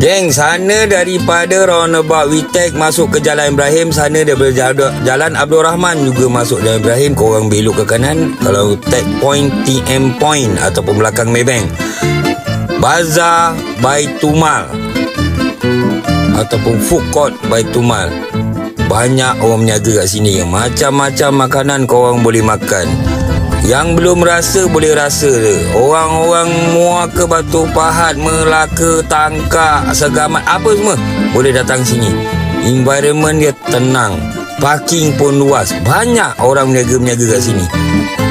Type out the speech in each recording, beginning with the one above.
Geng, sana daripada roundabout Witek masuk ke Jalan Ibrahim, sana daripada Jal- Jalan Abdul Rahman juga masuk Jalan Ibrahim, korang belok ke kanan. Kalau tag point TM point ataupun belakang Maybank. Bazar Baitumal ataupun food court Baitumal. Banyak orang berniaga kat sini. Macam-macam makanan korang boleh makan. Yang belum rasa boleh rasa je. Orang-orang Muar ke Batu Pahat, Melaka, Tangkak, Segamat, apa semua boleh datang sini. Environment dia tenang. Parking pun luas. Banyak orang berniaga-berniaga kat sini.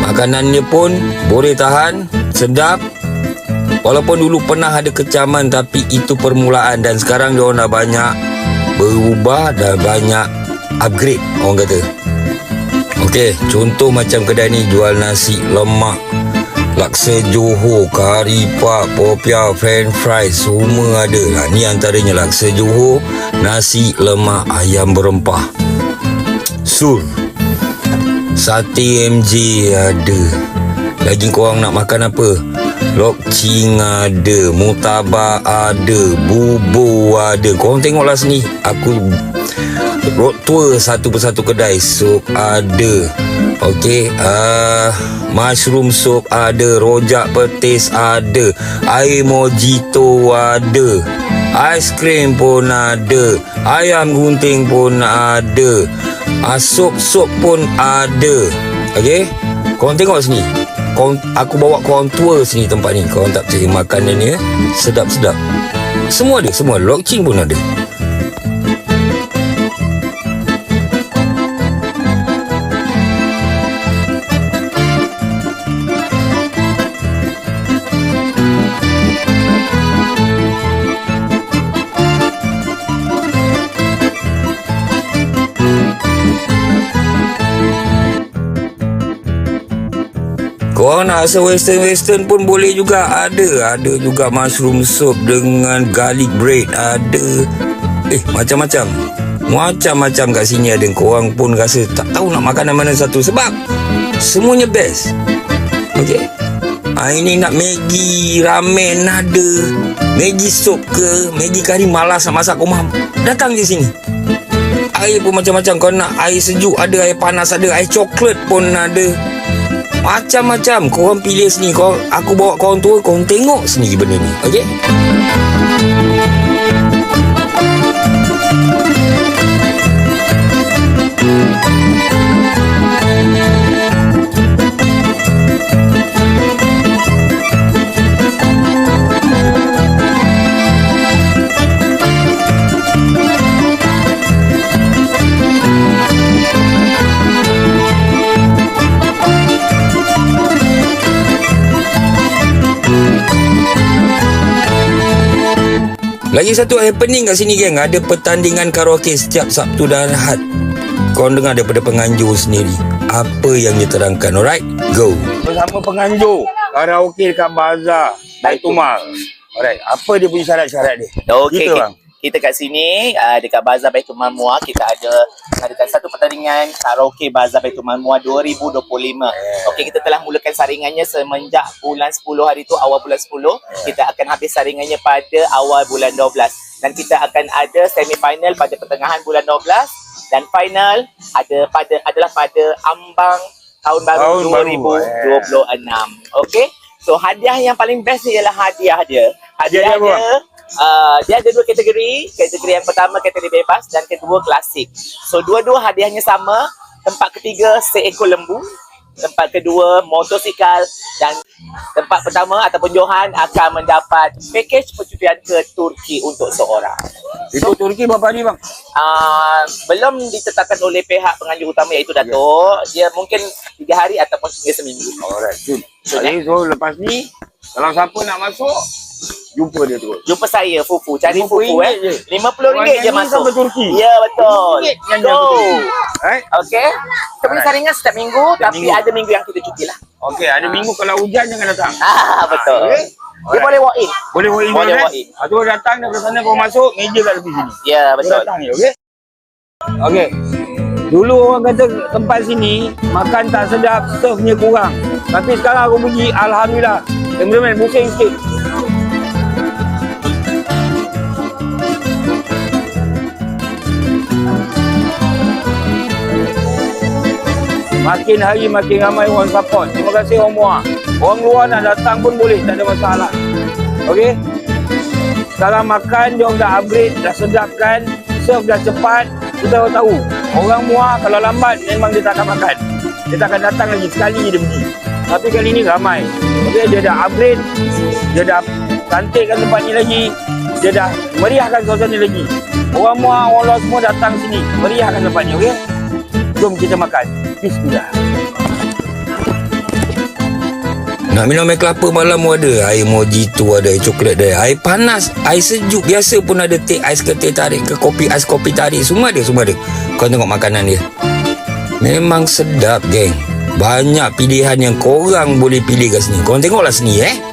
Makanannya pun boleh tahan, sedap, Walaupun dulu pernah ada kecaman tapi itu permulaan dan sekarang dia orang dah banyak berubah dah banyak upgrade orang kata. Okey, contoh macam kedai ni jual nasi lemak, laksa Johor, kari pak, popia, french fries semua ada. Ha, ni antaranya laksa Johor, nasi lemak ayam berempah. Sur. Sate MJ ada. Lagi korang nak makan apa? Lok ada, mutabak ada, bubur ada. Korang tengoklah sini. Aku road tour satu persatu kedai. Sup ada. Okey, uh, mushroom soup ada, rojak petis ada, air mojito ada, aiskrim pun ada, ayam gunting pun ada, uh, sup-sup pun ada. Okey, korang tengok sini. Korang, aku bawa korang tour sini tempat ni. Korang tak percaya makanan dia sedap-sedap. Semua ada, semua. Lokcing pun ada. Korang nak rasa western-western pun boleh juga. Ada Ada juga mushroom soup dengan garlic bread. Ada. Eh macam-macam. Macam-macam kat sini ada. Korang pun rasa tak tahu nak makan mana satu Sebab Semuanya best. Okay ha, Ini nak Maggi ramen ada. Maggi soup ke? Maggi kari malas nak masak rumah. Datang je sini. Air pun macam-macam. Kau nak air sejuk ada Air panas ada Air coklat pun ada macam-macam Korang pilih sini korang, Aku bawa korang tu Korang tengok sendiri benda ni. Okay Lagi satu happening kat sini geng. Ada pertandingan karaoke setiap Sabtu dan Ahad. Korang dengar daripada penganjur sendiri. Apa yang diterangkan? Alright Go. Bersama penganjur. Karaoke dekat Bazar. Baitumal Alright Apa dia punya syarat-syarat dia? Okey, Kita, kita, bang. Kita kat sini uh, dekat Bazar Baitul Mal Muar kita ada adakan satu pertandingan karaoke Bazar Baitul Mal Muar 2025. Okey, kita telah mulakan saringannya semenjak bulan 10 hari tu awal bulan 10. Kita akan habis saringannya pada awal bulan 12 dan kita akan ada semi final pada pertengahan bulan 12 dan final ada pada adalah pada ambang tahun baru Tahun baru, 2026. Okey. So hadiah yang paling best ni ialah hadiah dia. Hadiah Hadiah dia apa? dia Uh, dia ada dua kategori. Kategori yang pertama kategori bebas dan kedua klasik. So dua-dua hadiahnya sama. Tempat ketiga seekor lembu. Tempat kedua motosikal dan tempat pertama ataupun Johan akan mendapat pakej percutian ke Turki untuk seorang. Itu Turki berapa hari bang? Uh, belum ditetapkan oleh pihak penganjur utama iaitu Datuk. Dia mungkin tiga hari ataupun hingga seminggu. Alright Jun Jadi so lepas ni Kalau siapa nak masuk Jumpa dia terus Jumpa saya Fufu, cari RM50 Fufu eh. je. RM50 Orang je masuk. sampai Turki. Ya betul. RM50 yang Go. jatuh. Right Okey. Kita punya saringan setiap minggu Setiap tapi minggu. ada minggu yang kita cuti lah. Okay ada minggu kalau hujan jangan datang Ah betul. okay. Dia Alright. boleh walk in. Boleh walk in Boleh walk kan? in. Lepas tu datang daripada sana kau masuk Meja kat tepi sini Ya betul. datang je okay Okay Dulu orang kata tempat sini Makan tak sedap Serve-nya kurang Tapi sekarang aku pergi Alhamdulillah Cameraman pusing sikit Makin hari makin ramai orang support. Terima kasih orang Muar. Orang luar nak datang pun boleh, tak ada masalah. Okey? Sekarang makan, dia dah upgrade, dah sedap kan. Serve dah cepat. Kita tahu. Orang Muar kalau lambat, memang dia tak akan makan. Dia tak akan datang lagi. Sekali dia pergi. Tapi kali ni ramai. Okey, dia dah upgrade. Dia dah cantikkan tempat ni lagi. Dia dah meriahkan kawasan ni lagi. Orang Muar, orang luar semua datang sini. Meriahkan tempat ni, okey? Jom kita makan. Bismillah. Nak minum air kelapa malam pun ada. Air mojito ada, air coklat ada. Air panas, air sejuk biasa pun ada. Teh ais ke teh tarik ke kopi ais kopi tarik. Semua ada, semua ada. Kau tengok makanan dia. Memang sedap, geng. Banyak pilihan yang korang boleh pilih kat sini. Korang tengoklah sini, eh.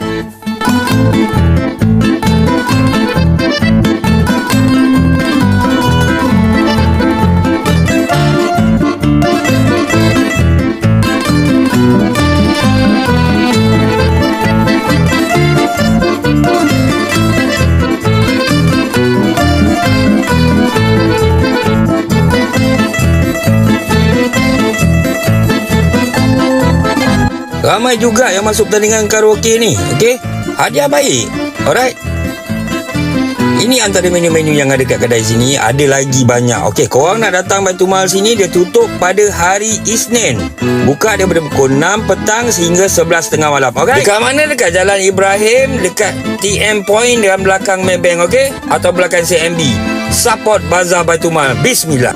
Ramai juga yang masuk pertandingan karaoke ni. Okey? Hadiah baik. Alright? Ini antara menu-menu yang ada kat kedai sini. Ada lagi banyak. Okey, korang nak datang Baitul Mal sini, dia tutup pada hari Isnin. Buka daripada pukul 6 petang sehingga 11.30 malam. Alright? Dekat mana? Dekat Jalan Ibrahim, dekat TM Point dalam belakang Maybank, okey? Atau belakang CMB. Support Bazar Baitul Mal. Bismillah.